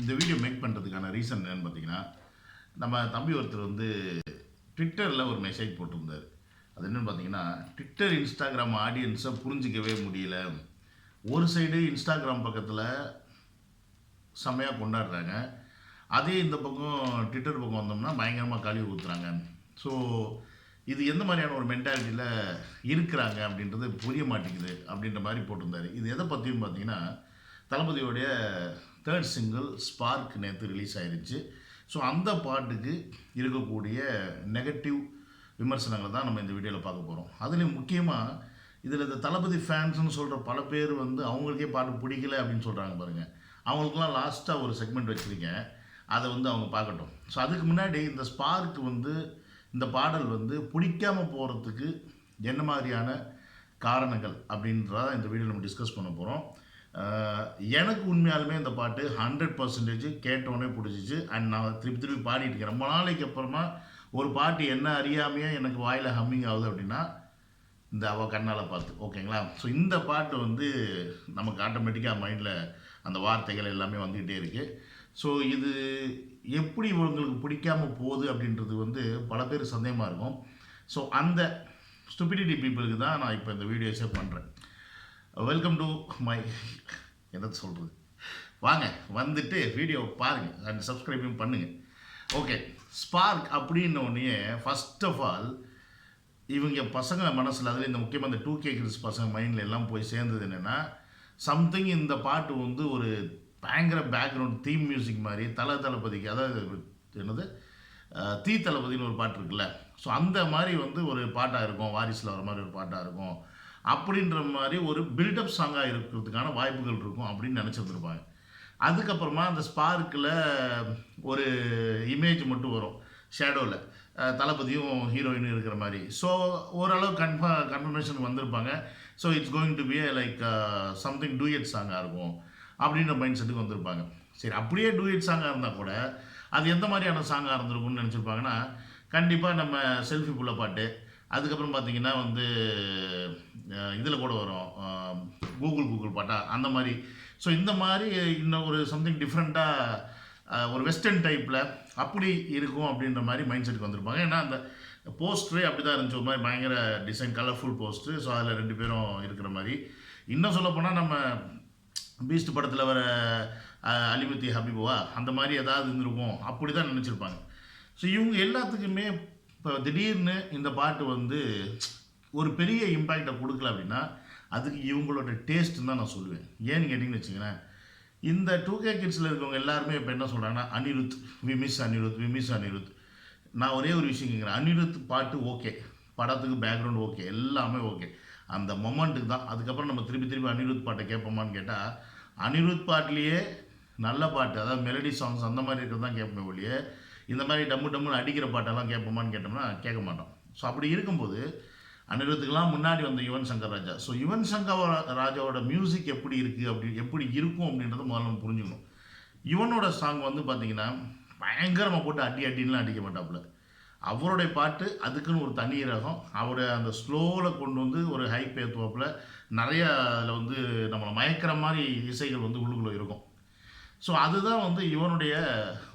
இந்த video make பண்ணுறதுக்கான reason என்னென்னு பார்த்தீங்கன்னா நம்ம தம்பி ஒருத்தர் வந்து ட்விட்டரில் ஒரு மெசேஜ் போட்டிருந்தார். அது என்னென்னு பார்த்தீங்கன்னா ட்விட்டர் இன்ஸ்டாகிராம் ஆடியன்ஸை புரிஞ்சிக்கவே முடியல. ஒரு சைடு இன்ஸ்டாகிராம் பக்கத்தில் செம்மையாக கொண்டாடுறாங்க. அதே இந்த பக்கம் ட்விட்டர் பக்கம் வந்தோம்னா பயங்கரமாக கழுவி ஊற்றுறாங்க ஸோ இது எந்த மாதிரியான ஒரு மென்டாலிட்டியில் இருக்கிறாங்க அப்படின்றது புரிய மாட்டேங்குது அப்படின்ற மாதிரி போட்டிருந்தாரு. இது எதை பற்றியும் பார்த்தீங்கன்னா தளபதியோடைய தேர்ட் சிங்கிள் ஸ்பார்க் நேற்று ரிலீஸ் ஆயிருச்சு. ஸோ அந்த பாட்டுக்கு இருக்கக்கூடிய நெகட்டிவ் விமர்சனங்களை தான் நம்ம இந்த வீடியோவில் பார்க்க போகிறோம் அதுலேயும் முக்கியமாக இதில் இந்த தளபதி ஃபேன்ஸ்னு சொல்கிற பல பேர் வந்து அவங்களுக்கே பாட்டு பிடிக்கல அப்படின்னு சொல்கிறாங்க பாருங்கள் அவங்களுக்குலாம் லாஸ்ட்டாக ஒரு செக்மெண்ட் வச்சுருக்கேன். அதை வந்து அவங்க பார்க்கட்டும். ஸோ அதுக்கு முன்னாடி இந்த ஸ்பார்க் வந்து இந்த பாடல் வந்து பிடிக்காம போகிறதுக்கு என்ன மாதிரியான காரணங்கள் அப்படின்றத இந்த வீடியோவில் நம்ம டிஸ்கஸ் பண்ண போகிறோம் எனக்கு உண்மையாலுமே இந்த பாட்டு ஹண்ட்ரட் பர்சன்டேஜ் கேட்டோன்னே பிடிச்சிச்சு. அண்ட் நான் திருப்பி திருப்பி பாடிட்டு இருக்கேன். ரொம்ப நாளைக்கு அப்புறமா ஒரு பாட்டு என்ன அறியாமையே எனக்கு வாயில் ஹம்மிங் ஆகுது அப்படின்னா இந்த அவ கண்ணால் பார்த்து. ஓகேங்களா ஸோ இந்த பாட்டு வந்து நமக்கு ஆட்டோமேட்டிக்காக மைண்டில் அந்த வார்த்தைகள் எல்லாமே வந்துக்கிட்டே இருக்குது ஸோ இது எப்படி இவங்களுக்கு பிடிக்காமல் போகுது அப்படின்றது வந்து பல பேர் சந்தேகமாக இருக்கும். ஸோ அந்த ஸ்டூபிடிட்டி பீப்புளுக்கு தான் நான் இப்போ இந்த வீடியோஸே பண்ணுறேன் வெல்கம் டு மை என்ன சொல்கிறது வாங்க வந்துட்டு வீடியோ பாருங்கள் அண்ட் சப்ஸ்கிரைபும் பண்ணுங்கள் ஓகே ஸ்பார்க் அப்படின்ன உடனே ஃபஸ்ட் ஆஃப் ஆல் இவங்க பசங்க மனசில் அதில் இந்த முக்கியமாக இந்த டூ கே கிட்ஸ் பசங்க மைண்டில் எல்லாம் போய் சேர்ந்தது என்னென்னா சம்திங் இந்த பாட்டு வந்து ஒரு பயங்கர பேக்ரவுண்ட் தீம் மியூசிக் மாதிரி தல தளபதிக்கு அதாவது என்னது தீ தளபதின்னு ஒரு பாட்டு இருக்குல்ல. ஸோ அந்த மாதிரி வந்து ஒரு பாட்டாக இருக்கும் வாரிசில் வர மாதிரி ஒரு பாட்டாக இருக்கும். அப்படின்ற மாதிரி ஒரு பில்டப் சாங்காக இருக்கிறதுக்கான வாய்ப்புகள் இருக்கும் அப்படின்னு நினச்சிருந்துருப்பாங்க. அதுக்கப்புறமா அந்த ஸ்பார்க்கில் ஒரு இமேஜ் மட்டும் வரும் ஷேடோவில் தளபதியும் ஹீரோயினும் இருக்கிற மாதிரி. ஸோ ஓரளவு கன்ஃபா கன்ஃபர்மேஷன் வந்திருப்பாங்க. So it's going to be like something duet சாங்காக இருக்கும் அப்படின்ற மைண்ட் செட்டுக்கு வந்திருப்பாங்க. சரி அப்படியே டூயட் சாங்காக இருந்தால் கூட அது எந்த மாதிரியான சாங்காக இருந்திருக்கும்னு நினச்சிருப்பாங்கன்னா கண்டிப்பாக நம்ம செல்ஃபி புள்ள பாட்டு அதுக்கப்புறம் பார்த்தீங்கன்னா வந்து இதில் கூட வரும். கூகுள் கூகுள் பாட்டா அந்த மாதிரி. ஸோ இந்த மாதிரி இன்னும் ஒரு சம்திங் டிஃப்ரெண்ட்டாக ஒரு வெஸ்டர்ன் டைப்பில் அப்படி இருக்கும் அப்படின்ற மாதிரி மைண்ட் செட்டுக்கு வந்திருப்பாங்க. ஏன்னா அந்த போஸ்டரே அப்படி தான் இருந்துச்சு. ஒரு மாதிரி பயங்கர டிசைன் கலர்ஃபுல் போஸ்ட்ரு ஸோ அதில் ரெண்டு பேரும் இருக்கிற மாதிரி. இன்னும் சொல்லப்போனால் நம்ம பீஸ்ட் படத்தில் வர அஹ், அலிமுத்தி அந்த மாதிரி ஏதாவது இருந்திருக்கும். அப்படி தான் நினச்சிருப்பாங்க. ஸோ இவங்க எல்லாத்துக்குமே இப்போ திடீர்னு இந்த பாட்டு வந்து ஒரு பெரிய இம்பேக்டை கொடுக்கல அப்படின்னா அதுக்கு இவங்களோட டேஸ்ட்டுன்னு தான் நான் சொல்லுவேன். ஏன்னு கேட்டிங்கன்னு வச்சுக்கிறேன் இந்த டூ கே கிட்ஸில் இருக்கவங்க எல்லாருமே இப்போ என்ன சொல்கிறாங்கன்னா Anirudh we miss Anirudh we miss Anirudh. நான் ஒரே ஒரு விஷயம் கேட்குறேன் அனிருத் பாட்டு ஓகே படத்துக்கு பேக்ரவுண்ட் ஓகே எல்லாமே ஓகே அந்த மொமெண்ட்டுக்கு தான். அதுக்கப்புறம் நம்ம திருப்பி திருப்பி அனிருத் பாட்டை கேட்போமான்னு கேட்டால் அனிருத் பாட்டிலேயே நல்ல பாட்டு அதாவது மெலடி சாங்ஸ் அந்த மாதிரி இருக்கிறது தான் கேட்போமே ஒழிய இந்த மாதிரி டம்மு டம்முன்னு அடிக்கிற பாட்டெல்லாம் கேட்போமான்னு கேட்டோம்னா கேட்க மாட்டோம். ஸோ அப்படி இருக்கும்போது அனிருத்துக்கெல்லாம் முன்னாடி வந்த யுவன் சங்கர் ராஜா. ஸோ யுவன் சங்கர் ராஜாவோட மியூசிக் எப்படி இருக்குது அப்படி எப்படி இருக்கும் அப்படின்றத முதல்ல நம்ம புரிஞ்சுக்கணும். யுவனோட சாங் வந்து பார்த்தீங்கன்னா பயங்கரமாக போட்டு அடி அடின்லாம் அடிக்க மாட்டாப்புல. அவருடைய பாட்டு அதுக்குன்னு ஒரு தனி ரகம். அவரை அந்த ஸ்லோவில் கொண்டு வந்து ஒரு ஹைப் ஏற்றுவாப்புல நிறையா அதில் வந்து நம்மளை மயக்கிற மாதிரி இசைகள் வந்து உள்ளுக்குள்ளே இருக்கும். ஸோ அதுதான் வந்து இவனுடைய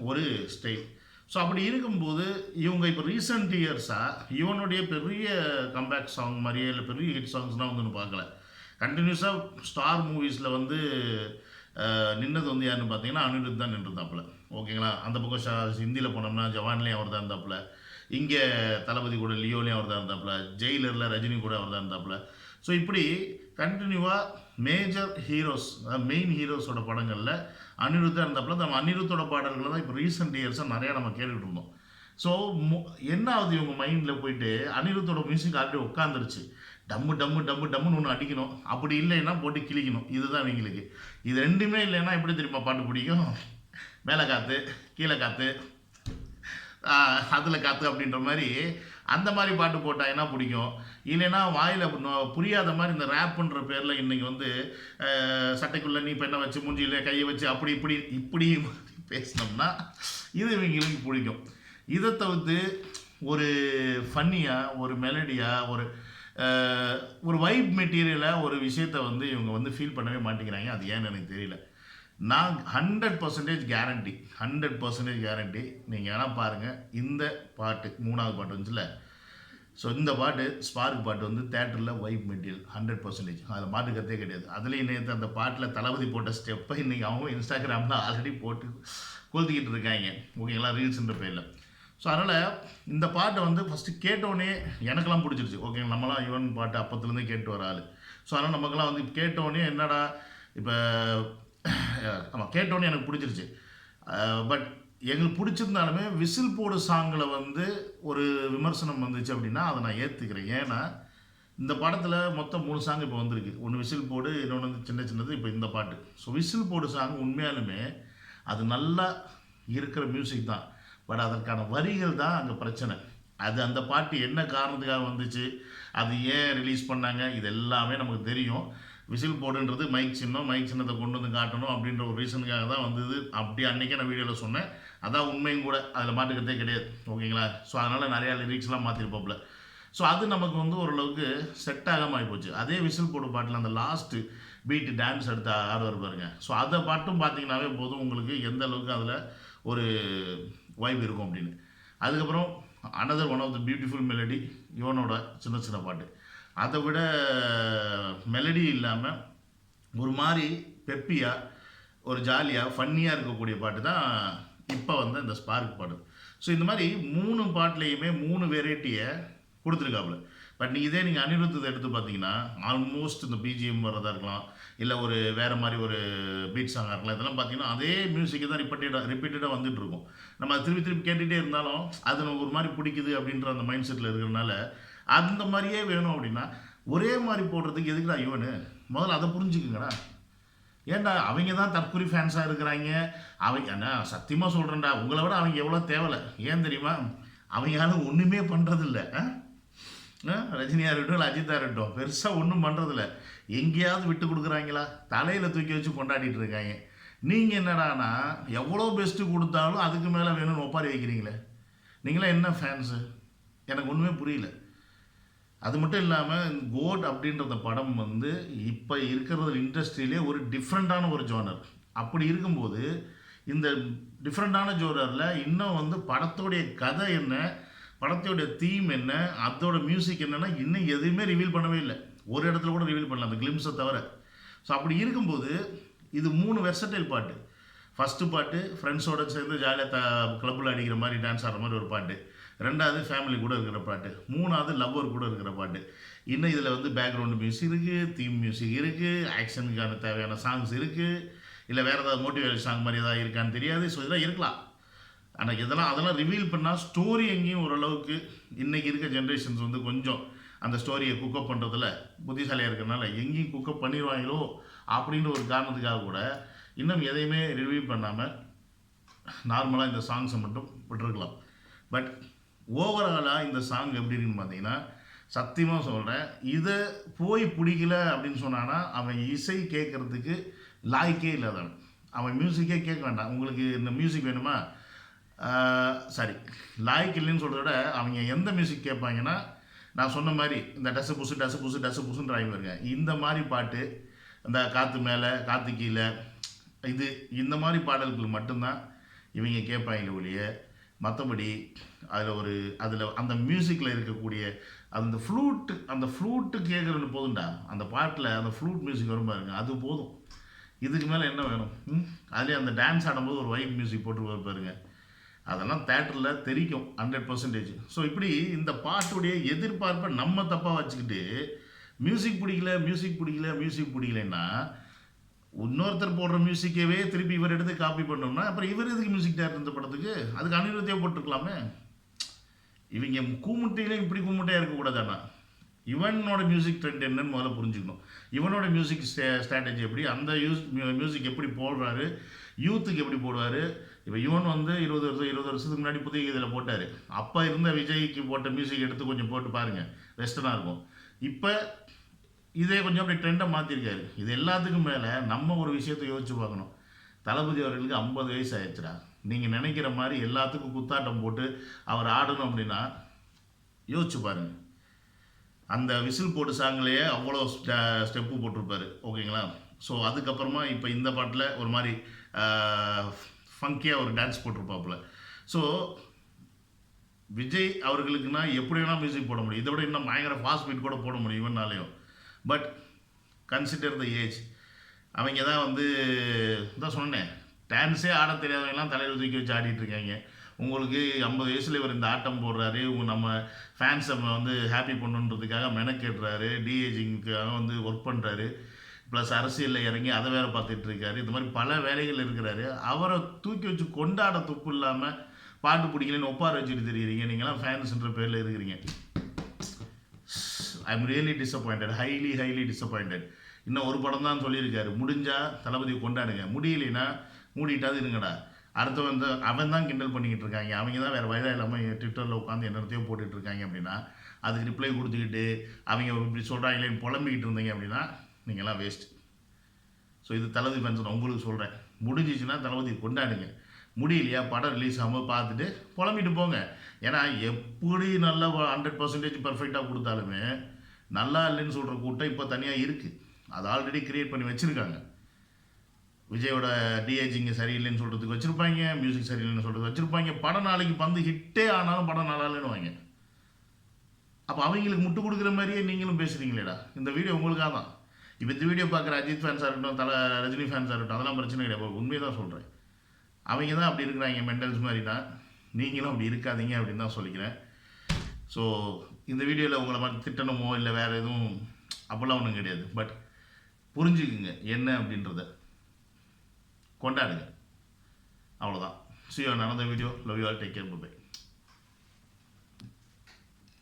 ஒரு ஸ்டைல் ஸோ அப்படி இருக்கும்போது இவங்க இப்போ ரீசெண்ட் இயர்ஸாக இவனுடைய பெரிய கம்பேக் சாங் மாதிரியே இல்லை பெரிய ஹிட் சாங்ஸ்லாம் வந்து ஒன்று பார்க்கல. கண்டினியூஸாக ஸ்டார் மூவிஸில் வந்து நின்னது வந்து யாருன்னு பார்த்தீங்கன்னா அனிருத் தான் நின்றுருந்தாப்புல. ஓகேங்களா அந்த பக்கம் ஷா ஹிந்தியில் போனோம்னா ஜவான்லேயும் அவர் தான் இருந்தாப்புல. இங்கே தளபதி கூட லியோலையும் அவர் தான் இருந்தாப்புல. ஜெயிலரில் ரஜினி கூட அவர் தான் இருந்தாப்புல. ஸோ இப்படி கண்டினியூவாக மேஜர் ஹீரோஸ் மெயின் ஹீரோஸோட படங்களில் அனிருத்தாக இருந்தப்பல நம்ம அனிருத்தோட பாடல்களை தான் இப்போ ரீசெண்ட் இயர்ஸாக நிறையா நம்ம கேட்டுக்கிட்டு இருந்தோம். ஸோ என்ன ஆகுது இவங்க மைண்டில் போயிட்டு அனிருத்தோட மியூசிக் ஆல்ரெடி உட்காந்துருச்சு டம்மு டம்மு டம்மு டம்முன்னு ஒன்று அடிக்கணும். அப்படி இல்லைன்னா போட்டு கிழிக்கணும். இதுதான் இவங்களுக்கு. இது ரெண்டுமே இல்லைன்னா எப்படி தெரியுமா பாட்டு பிடிக்கும்? மேலே காற்று கீழே காற்று அதில் காற்று அப்படின்ற மாதிரி அந்த மாதிரி பாட்டு போட்டாங்கன்னா பிடிக்கும்? இல்லைன்னா வாயில் புரியாத மாதிரி இந்த ரேப்புன்ற பேரில் இன்றைக்கி வந்து சட்டைக்குள்ளே நீ பெண்ணை வச்சு மூஞ்சியில் கையை வச்சு அப்படி இப்படி இப்படி பேசினோம்னா இது இவங்களுக்கு பிடிக்கும். இதை தவிர்த்து ஒரு ஃபன்னியாக ஒரு மெலடியாக ஒரு ஒரு வைப் மெட்டீரியலாக ஒரு விஷயத்தை வந்து இவங்க வந்து ஃபீல் பண்ணவே மாட்டேங்கிறாங்க. அது ஏன்னு எனக்கு தெரியல. நான் hundred percentage guarantee hundred percentage guarantee நீங்கள் வேணால் பாருங்கள் இந்த பாட்டு மூணாவது பாட்டு வந்துச்சுல. ஸோ இந்த பாட்டு ஸ்பார்க் பாட்டு வந்து தேட்டரில் வைப் மெட்டீரியல் ஹண்ட்ரட் பர்சன்டேஜ் அதில் மாட்டுக்கிறதே கத்தே கிடையாது. அதுலேயும் நேற்று அந்த பாட்டில் தளபதி போட்ட ஸ்டெப்பை இன்றைக்கி அவங்க இன்ஸ்டாகிராமில் ஆல்ரெடி போட்டு கொளுத்திக்கிட்டு இருக்காங்க. ஓகேங்களா? ரீல்ஸுன்ற பேரில். ஸோ அதனால் இந்த பாட்டை வந்து ஃபஸ்ட்டு கேட்டோடனே எனக்கெல்லாம் பிடிச்சிருச்சு. ஓகே நம்மளாம் யுவன் பாட்டு அப்பத்துலேருந்து கேட்டு வர ஆள். ஸோ அதனால் நமக்கெல்லாம் வந்து கேட்டோடனே என்னடா இப்போ ஆமாம் கேட்டோன்னு எனக்கு பிடிச்சிருச்சு. பட் uh, எங்களுக்கு பிடிச்சிருந்தாலுமே விசில் போடு சாங்கில் வந்து ஒரு விமர்சனம் வந்துச்சு அப்படின்னா அதை நான் ஏற்றுக்கிறேன் ஏன்னா இந்த படத்தில் மொத்தம் மூணு சாங் இப்போ வந்திருக்கு. ஒன்று விசில் போடு இன்னொன்று வந்து சின்ன சின்னது இப்போ இந்த பாட்டு. ஸோ விசில் போடு சாங் உண்மையாலுமே அது நல்லா இருக்கிற மியூசிக் தான். பட் அதற்கான வரிகள் தான் அங்கே பிரச்சனை. அது அந்த பாட்டு என்ன காரணத்துக்காக வந்துச்சு அது ஏன் ரிலீஸ் பண்ணாங்க இது எல்லாமே நமக்கு தெரியும். விசில் போடுன்றது மைக் சின்னம் மைக் சின்னத்தை கொண்டு வந்து காட்டணும் அப்படின்ற ஒரு ரீசனுக்காக தான் வந்தது. அப்படி அன்றைக்கே நான் வீடியோவில் சொன்னேன். அதான் உண்மையும் கூட. அதில் மாட்டுக்கிறதே கிடையாது. ஓகேங்களா? ஸோ அதனால் நிறையா லிரிக்ஸ்லாம் மாற்றிருப்பாப்புல ஸோ அது நமக்கு வந்து ஓரளவுக்கு செட் ஆகாமல் ஆகிப்போச்சு அதே விசில் போடு பாட்டில் அந்த லாஸ்ட்டு பீட்டு டான்ஸ் எடுத்து ஆடுவார் பாருங்க. ஸோ அதை பாட்டும் பார்த்தீங்கன்னாவே போதும். உங்களுக்கு எந்த அளவுக்கு அதில் ஒரு வைப் இருக்கும் அப்படின்னு. அதுக்கப்புறம் another one of the beautiful melody இவனோட சின்ன சின்ன பாட்டு. அதை விட மெலடி இல்லாமல் ஒரு மாதிரி பெப்பியாக ஒரு ஜாலியாக ஃபன்னியாக இருக்கக்கூடிய பாட்டு தான் இப்போ வந்து இந்த ஸ்பார்க் பாட்டு ஸோ இந்த மாதிரி மூணு பாட்டுலேயுமே மூணு வெரைட்டியை கொடுத்துருக்காப்புல. பட் நீங்கள் இதே நீங்கள் அனிருத்தத்தை எடுத்து பார்த்தீங்கன்னா ஆல்மோஸ்ட் இந்த பிஜிஎம் வர்றதாக இருக்கலாம் இல்லை ஒரு வேறு மாதிரி ஒரு பீட் சாங்காக இருக்கலாம் இதெல்லாம் பார்த்தீங்கன்னா அதே மியூசிக்கு தான் ரிப்பீட்டடாக ரிப்பீட்டடாக வந்துட்டு இருக்கும் நம்ம அதை திருப்பி திருப்பி கேட்டுகிட்டே இருந்தாலும் அது நமக்கு ஒரு மாதிரி பிடிக்குது அப்படின்ற அந்த மைண்ட் செட்டில் இருக்கிறதுனால அந்த மாதிரியே வேணும் அப்படின்னா ஒரே மாதிரி போடுறதுக்கு எதுக்குடா இவனு? முதல்ல அதை புரிஞ்சுக்குங்கடா. ஏன்டா அவங்க தான் தற்கொலை ஃபேன்ஸாக இருக்கிறாங்க. அவங்க அண்ணா சத்தியமாக சொல்கிறேன்டா உங்களை விட அவங்க எவ்வளோ தேவலை. ஏன் தெரியுமா? அவங்க ஒன்றுமே பண்ணுறதில்ல ரஜினியாக இருக்கட்டும் அஜித்தாக இருக்கட்டும் பெருசாக ஒன்றும் பண்ணுறதில்ல எங்கேயாவது விட்டு கொடுக்குறாங்களா? தலையில் தூக்கி வச்சு கொண்டாடிட்டு இருக்காங்க. நீங்கள் என்னடானா எவ்வளோ பெஸ்ட்டு கொடுத்தாலும் அதுக்கு மேலே வேணும்னு ஒப்பாரி வைக்கிறீங்களே. நீங்களாம் என்ன ஃபேன்ஸு எனக்கு ஒன்றுமே புரியல. அது மட்டும் இல்லாமல் கோட் அப்படின்றத படம் வந்து இப்போ இருக்கிறது இண்டஸ்ட்ரியிலே ஒரு டிஃப்ரெண்ட்டான ஒரு ஜோனர் அப்படி இருக்கும்போது இந்த டிஃப்ரெண்ட்டான ஜோனரில் இன்னும் வந்து படத்தோடைய கதை என்ன படத்தோடைய தீம் என்ன அதோட மியூசிக் என்னென்னா இன்னும் எதுவுமே ரிவீல் பண்ணவே இல்லை. ஒரு இடத்துல கூட ரிவீல் பண்ணல அந்த கிளிம்ஸை தவிர. ஸோ அப்படி இருக்கும்போது இது மூணு வெர்சட்டைல் பாட்டு. ஃபஸ்ட்டு பாட்டு ஃப்ரெண்ட்ஸோட சேர்ந்து ஜாலியாக த கிளப்பில் அடிக்கிற மாதிரி டான்ஸ் ஆடுற மாதிரி ஒரு பாட்டு. ரெண்டாவது ஃபேமிலி கூட இருக்கிற பாட்டு மூணாவது லவ்வர் கூட இருக்கிற பாட்டு. இன்னும் இதில் வந்து பேக்ரவுண்டு மியூசிக் இருக்குது தீம் மியூசிக் இருக்குது ஆக்ஷனுக்கான தேவையான சாங்ஸ் இருக்குது இல்லை வேறு ஏதாவது மோட்டிவேஷன் சாங் மாதிரி ஏதாவது இருக்கான்னு தெரியாது. ஸோ இதெல்லாம் இருக்கலாம். ஆனால் இதெல்லாம் அதெல்லாம் ரிவீல் பண்ணால் ஸ்டோரி எங்கேயும் ஓரளவுக்கு இன்றைக்கி இருக்க ஜென்ரேஷன்ஸ் வந்து கொஞ்சம் அந்த ஸ்டோரியை குக்கப் பண்ணுறதுல புத்திசாலியாக இருக்கிறனால எங்கேயும் குக்கப் பண்ணிடுவாங்களோ அப்படின்ற ஒரு காரணத்துக்காக கூட இன்னும் எதையுமே ரிவீல் பண்ணாமல் நார்மலாக இந்த சாங்ஸை மட்டும் விட்டுருக்கலாம். பட் ஓவராலாக இந்த சாங் எப்படின்னு பார்த்தீங்கன்னா சத்தியமாக சொல்கிறேன் இதை போய் பிடிக்கல அப்படின்னு சொன்னான்னா அவன் இசை கேட்குறதுக்கு லாய்க்கே இல்லாதவன் அவன் மியூசிக்கே கேட்க வேண்டாம். உங்களுக்கு இந்த மியூசிக் வேணுமா? சாரி. லாய்க்கு இல்லைன்னு சொல்கிறத விட அவங்க எந்த மியூசிக் கேட்பாங்கன்னா நான் சொன்ன மாதிரி இந்த டசு புசு டசு புசு டசு புசுன்னு ஆகி வருங்க இந்த மாதிரி பாட்டு இந்த காற்று மேலே காற்று கீழே இது இந்த மாதிரி பாடல்கள் மட்டும்தான் இவங்க கேட்பாங்க ஒழிய மற்றபடி அதில் ஒரு அதில் அந்த மியூசிக்கில் இருக்கக்கூடிய அந்த ஃப்ளூட்டு அந்த ஃப்ளூட்டு கேட்குறது போதும்டா. அந்த பாட்டில் அந்த ஃப்ளூட் மியூசிக் வரும் பாருங்க அது போதும். இதுக்கு மேலே என்ன வேணும்? அதுலேயே அந்த டான்ஸ் ஆடும்போது ஒரு வைப் மியூசிக் போட்டு பாருங்க. அதெல்லாம் தேட்டரில் தெரிக்கும் ஹண்ட்ரட் பர்சன்டேஜ் ஸோ இப்படி இந்த பாட்டுடைய எதிர்பார்ப்பை நம்ம தப்பாக வச்சுக்கிட்டு மியூசிக் பிடிக்கல மியூசிக் பிடிக்கல மியூசிக் பிடிக்கலன்னா இன்னொருத்தர் போடுற மியூசிக்கவே திருப்பி இவர் எடுத்து காப்பி பண்ணோம்னா அப்புறம் இவர் எதுக்கு மியூசிக் டேரக்டர் இந்த படத்துக்கு? அதுக்கு அனிருத்தியாக போட்டிருக்கலாமே. இவங்க கூமுட்டையிலே இப்படி கூமுட்டையாக இருக்கக்கூடாதாண்ணா இவனோட மியூசிக் ட்ரெண்ட் என்னன்னு முதல்ல புரிஞ்சுக்கணும். இவனோட மியூசிக் ஸ்டே ஸ்ட்ராட்டஜி எப்படி? அந்த யூஸ் மியூசிக் எப்படி போடுறாரு? யூத்துக்கு எப்படி போடுவார்? இப்போ இவன் வந்து இருபது வருஷம் இருபது வருஷத்துக்கு முன்னாடி புதிய இதில் போட்டார். அப்போ இருந்த விஜய்க்கு போட்ட மியூசிக் எடுத்து கொஞ்சம் போட்டு பாருங்கள் வெஸ்டர்னாக இருக்கும். இப்போ இதே கொஞ்சம் அப்படி ட்ரெண்டை மாற்றிருக்காரு இது எல்லாத்துக்கும் மேலே நம்ம ஒரு விஷயத்தை யோசிச்சு பார்க்கணும். தளபதி அவர்களுக்கு ஐம்பது வயசு ஆயிடுச்சுடா. நீங்கள் நினைக்கிற மாதிரி எல்லாத்துக்கும் குத்தாட்டம் போட்டு அவர் ஆடணும் அப்படின்னா யோசிச்சு பாருங்கள் அந்த விசில் போட்டு சாங்லேயே அவ்வளோ ஸ்டெப்பு போட்டிருப்பாரு. ஓகேங்களா? ஸோ அதுக்கப்புறமா இப்போ இந்த பாட்டில் ஒரு மாதிரி ஃபங்கியாக ஒரு டான்ஸ் போட்டிருப்பாப்புல. ஸோ விஜய் அவர்களுக்குன்னா எப்படி வேணால் மியூசிக் போட முடியும். இதை விட இன்னும் பயங்கர ஃபாஸ்ட் பீட் கூட போட முடியும் இவனாலையும். பட் கன்சிடர் த ஏஜ் அவங்க தான் வந்து தான் சொன்னேன். டான்ஸே ஆட தெரியாதவங்கலாம் தலையில் தூக்கி வச்சு ஆடிட்டுருக்காங்க உங்களுக்கு ஐம்பது வயசுல இவர் இந்த ஆட்டம் போடுறாரு உங்கள் நம்ம ஃபேன்ஸ் நம்ம வந்து ஹாப்பி பண்ணுன்றதுக்காக மெனக்கெடுறாரு டிஏஜிங்க்காக வந்து ஒர்க் பண்ணுறாரு ப்ளஸ் அரசியலில் இறங்கி அதை வேற பார்த்துட்டு இருக்காரு. இந்த மாதிரி பல வேலைகள் இருக்கிறாரு. அவரை தூக்கி வச்சு கொண்டாட துப்பு இல்லாமல் பாட்டு பிடிக்கலன்னு ஒப்பார வச்சுட்டு தெரியுறீங்க. நீங்களாம் ஃபேன்ஸுன்ற பேரில் இருக்கிறீங்க. I am really disappointed highly highly disappointed இன்னும் ஒரு படம் தான் சொல்லியிருக்காரு. முடிஞ்சா தளபதியை கொண்டாடுங்க. முடியலைன்னா மூடிட்டாது இருங்கடா. அடுத்து வந்து அவன் தான் கிண்டல் பண்ணிக்கிட்டு இருக்காங்க. அவங்க தான் வேறு வயதாக இல்லாமல் ட்விட்டரில் உட்காந்து என்னத்தையும் போட்டுட்டு இருக்காங்க அப்படின்னா அதுக்கு ரிப்ளை கொடுத்துக்கிட்டு அவங்க இப்படி சொல்கிறாங்களேன்னு புலம்பிக்கிட்டு இருந்தீங்க அப்படின்னா நீங்களாம் வேஸ்ட் ஸோ இது தளபதி ஃபேன்ஸ் உங்களுக்கு சொல்கிறேன் முடிஞ்சிச்சுன்னா தளபதி கொண்டாடுங்க. முடியலையா படம் ரிலீஸ் ஆகாமல் பார்த்துட்டு புலம்பிட்டு போங்க. ஏன்னா எப்படி நல்லா ஹண்ட்ரட் பர்சன்டேஜ் பர்ஃபெக்டாக கொடுத்தாலுமே நல்லா இல்லைன்னு சொல்கிற கூட்டம் இப்போ தனியாக இருக்குது அது ஆல்ரெடி க்ரியேட் பண்ணி வச்சுருக்காங்க. விஜயோட டிஏஜிங்க சரியில்லைன்னு சொல்கிறதுக்கு வச்சுருப்பாங்க மியூசிக் சரியில்லைன்னு சொல்கிறது வச்சுருப்பாங்க. படம் நாளைக்கு பந்து ஹிட்டே ஆனாலும் படம் நல்லா இல்லைன்னு வாங்க. அப்போ அவங்களுக்கு முட்டு கொடுக்குற மாதிரியே நீங்களும் பேசுகிறீங்களேடா இந்த வீடியோ உங்களுக்காக தான். இப்போ இந்த வீடியோ பார்க்குற அஜித் ஃபேன்ஸாக இருக்கட்டும் தலை ரஜினி ஃபேன்ஸாக இருக்கட்டும் அதெல்லாம் பிரச்சனை கிடையாது. உண்மையை தான் சொல்கிறேன் அவங்க தான் அப்படி இருக்கிறாங்க மென்டல்ஸ் மாதிரி தான் நீங்களும் அப்படி இருக்காதீங்க அப்படின்னு தான் சொல்லிக்கிறேன். ஸோ இந்த வீடியோவில் உங்களை மாதிரி திட்டணுமோ இல்லை வேறு எதுவும் அப்போல்லாம் ஒன்றும் கிடையாது. பட் புரிஞ்சுக்குங்க என்ன அப்படின்றத. கொண்டாடுங்க. அவ்வளோதான் சி நடந்த video love you all take care bye